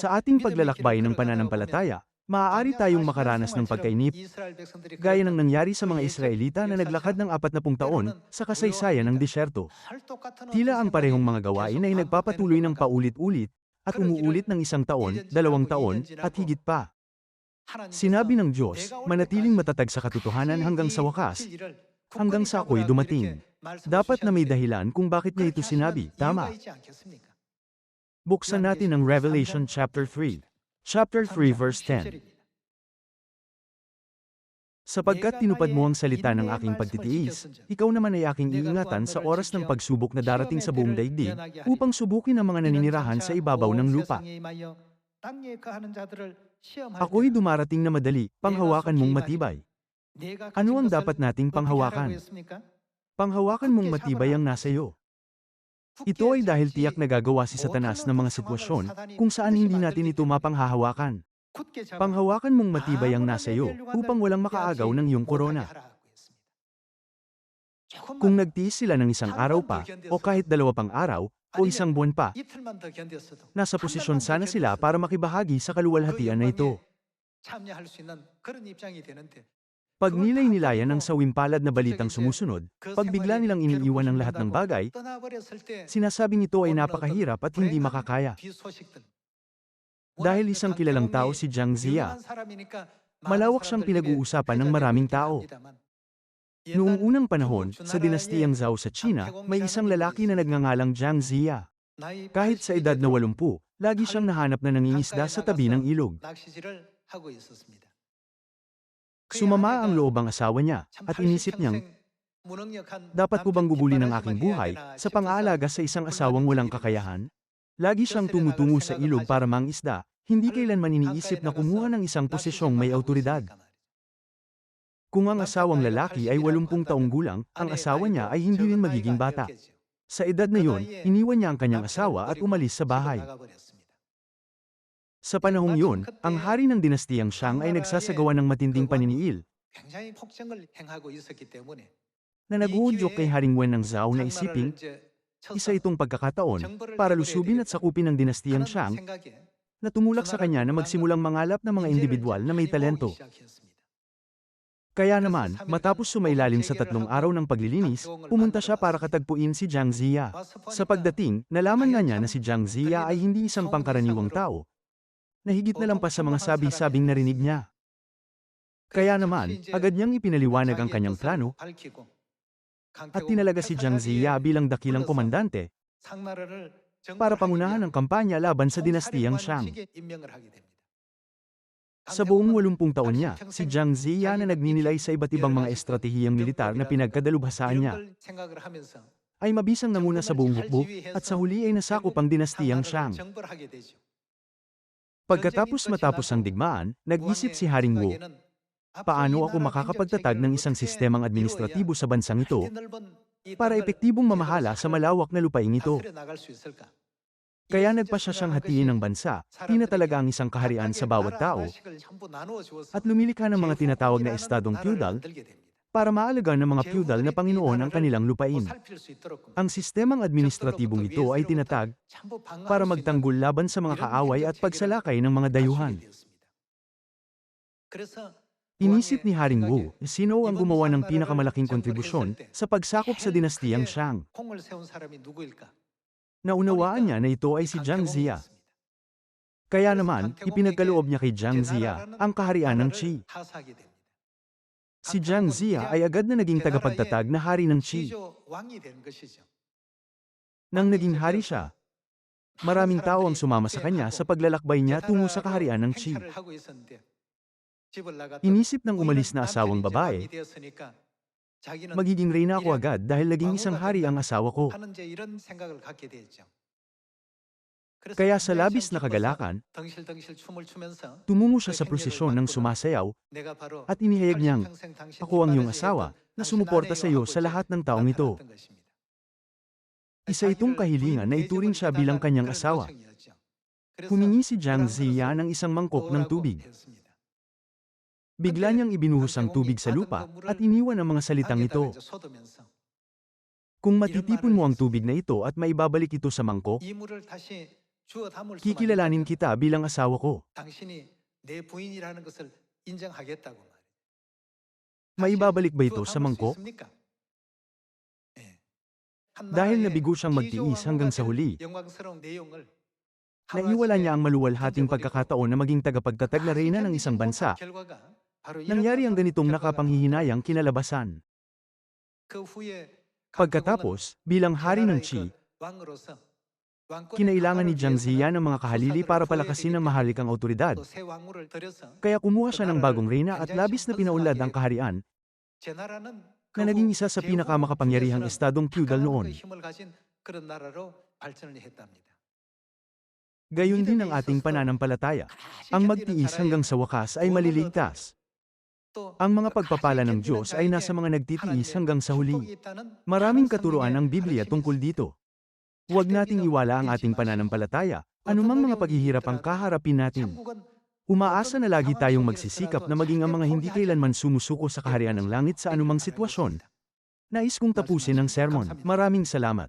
Sa ating paglalakbay ng pananampalataya, maaari tayong makaranas ng pagkainip, gaya ng nangyari sa mga Israelita na naglakad ng 40 taon sa kasaysayan ng disyerto. Tila ang parehong mga gawain ay nagpapatuloy ng paulit-ulit at umuulit ng isang taon, dalawang taon, at higit pa. Sinabi ng Diyos, manatiling matatag sa katotohanan hanggang sa wakas, hanggang sa ako'y dumating. Dapat na may dahilan kung bakit niya ito sinabi, tama. Buksan natin ang Revelation chapter 3. Chapter 3 verse 10. Sapagkat tinupad mo ang salita ng aking pagtitiis, ikaw naman ay aking iingatan sa oras ng pagsubok na darating sa buong daigdig, upang subukin ang mga naninirahan sa ibabaw ng lupa. Ako'y dumarating na madali, panghawakan mong matibay. Ano ang dapat nating panghawakan? Panghawakan mong matibay ang nasa iyo. Ito ay dahil tiyak na gagawa si Satanas ng mga sitwasyon kung saan hindi natin ito mapanghahawakan. Panghawakan mong matibay ang nasa iyo upang walang makaagaw ng iyong korona. Kung nagtiis sila ng isang araw pa, o kahit dalawa pang araw, o isang buwan pa, nasa posisyon sana sila para makibahagi sa kaluwalhatian na ito. Pag nilay nilayan ng sawimpalad na balitang sumusunod, pag bigla nilang iniiwan ang lahat ng bagay, sinasabing ito ay napakahirap at hindi makakaya. Dahil isang kilalang tao si Jiang Zia, malawak siyang pinag-uusapan ng maraming tao. Noong unang panahon, sa dinastiyang Zhao sa China, may isang lalaki na nagngangalang Jiang Zia. Kahit sa edad na 80, lagi siyang nahanap na nangingisda sa tabi ng ilog. Sumama ang loob ang asawa niya, at inisip niyang, dapat ko bang gugulin ang aking buhay sa pang-aalaga sa isang asawang walang kakayahan? Lagi siyang tumutungo sa ilog para mangisda, hindi kailanman iniisip na kumuha ng isang posisyong may autoridad. Kung ang asawang lalaki ay 80 taong gulang, ang asawa niya ay hindi rin magiging bata. Sa edad na yon, iniwan niya ang kanyang asawa at umalis sa bahay. Sa panahong yun, ang hari ng dinastiyang Shang ay nagsasagawa ng matinding paniniil na naguudyok kay Haring Wen ng Zhao na isiping, isa itong pagkakataon para lusubin at sakupin ng dinastiyang Shang na tumulak sa kanya na magsimulang mangalap ng mga individual na may talento. Kaya naman, matapos sumailalim sa tatlong araw ng paglilinis, pumunta siya para katagpuin si Jiang Zia. Sa pagdating, nalaman nga niya na si Jiang Zia ay hindi isang pangkaraniwang tao, na higit na lang pa sa mga sabi-sabing narinig niya. Kaya naman, agad niyang ipinaliwanag ang kanyang plano at tinalaga si Jiang Zia bilang dakilang komandante para pangunahan ang kampanya laban sa dinastiyang Shang. Sa buong 80 taon niya, si Jiang Zia na nagninilay sa iba't ibang mga estratehiyang militar na pinagkadalubhasaan niya, ay mabisang namuna sa buong hukbo at sa huli ay nasakop ang dinastiyang Shang. Pagkatapos matapos ang digmaan, nag-isip si Haring Wu, paano ako makakapagtatag ng isang sistemang administratibo sa bansang ito para epektibong mamahala sa malawak na lupain ito. Kaya nagpasya siyang hatiin ng bansa, tinatalaga ang isang kaharian sa bawat tao, at lumilikha ng mga tinatawag na estadong feudal para maalaga ng mga feudal na Panginoon ang kanilang lupain. Ang sistemang administratibong ito ay tinatag para magtanggol laban sa mga kaaway at pagsalakay ng mga dayuhan. Inisip ni Haring Wu, sino ang gumawa ng pinakamalaking kontribusyon sa pagsakop sa dinastiyang Shang. Naunawaan niya na ito ay si Jiang Zia. Kaya naman, ipinagkaloob niya kay Jiang Zia ang kaharian ng Qi. Si Jiang Zia ay agad na naging tagapagtatag na hari ng Qi. Nang naging hari siya, maraming tao ang sumama sa kanya sa paglalakbay niya tungo sa kaharian ng Qi. Inisip ng umalis na asawang babae, magiging reyna ako agad dahil naging isang hari ang asawa ko. Kaya sa labis na kagalakan, tumungo siya sa prosesyon ng sumasayaw at inihayag niyang, Ako ang iyong asawa na sumuporta sa iyo sa lahat ng taong ito. Isa itong kahilingan na ituring siya bilang kanyang asawa. Humingi si Jiang Ziya ng isang mangkok ng tubig. Bigla niyang ibinuhos ang tubig sa lupa at iniwan ang mga salitang ito. Kung matitipon mo ang tubig na ito at maibabalik ito sa mangkok, Kikilalanin kita bilang asawa ko. Maibabalik ba ito sa mangkok? Dahil nabigo siyang magtiis hanggang sa huli, naiwala niya ang maluwalhating pagkakataon na maging tagapagtatag na reyna ng isang bansa. Nangyari ang ganitong nakapanghihinayang kinalabasan. Pagkatapos, bilang hari ng Chi, kinailangan ni Jiang Ziyan ng mga kahalili para palakasin ang mahalikang autoridad. Kaya kumuha siya ng bagong reyna at labis na pinaunlad ang kaharian na naging isa sa pinakamakapangyarihang estadong feudal noon. Gayon din ang ating pananampalataya. Ang magtiis hanggang sa wakas ay maliligtas. Ang mga pagpapala ng Diyos ay nasa mga nagtitiis hanggang sa huli. Maraming katuruan ang Biblia tungkol dito. Huwag nating iwala ang ating pananampalataya, anumang mga paghihirap ang kaharapin natin. Umaasa na lagi tayong magsisikap na maging ang mga hindi kailanman sumusuko sa kaharian ng langit sa anumang sitwasyon. Nais kong tapusin ang sermon. Maraming salamat.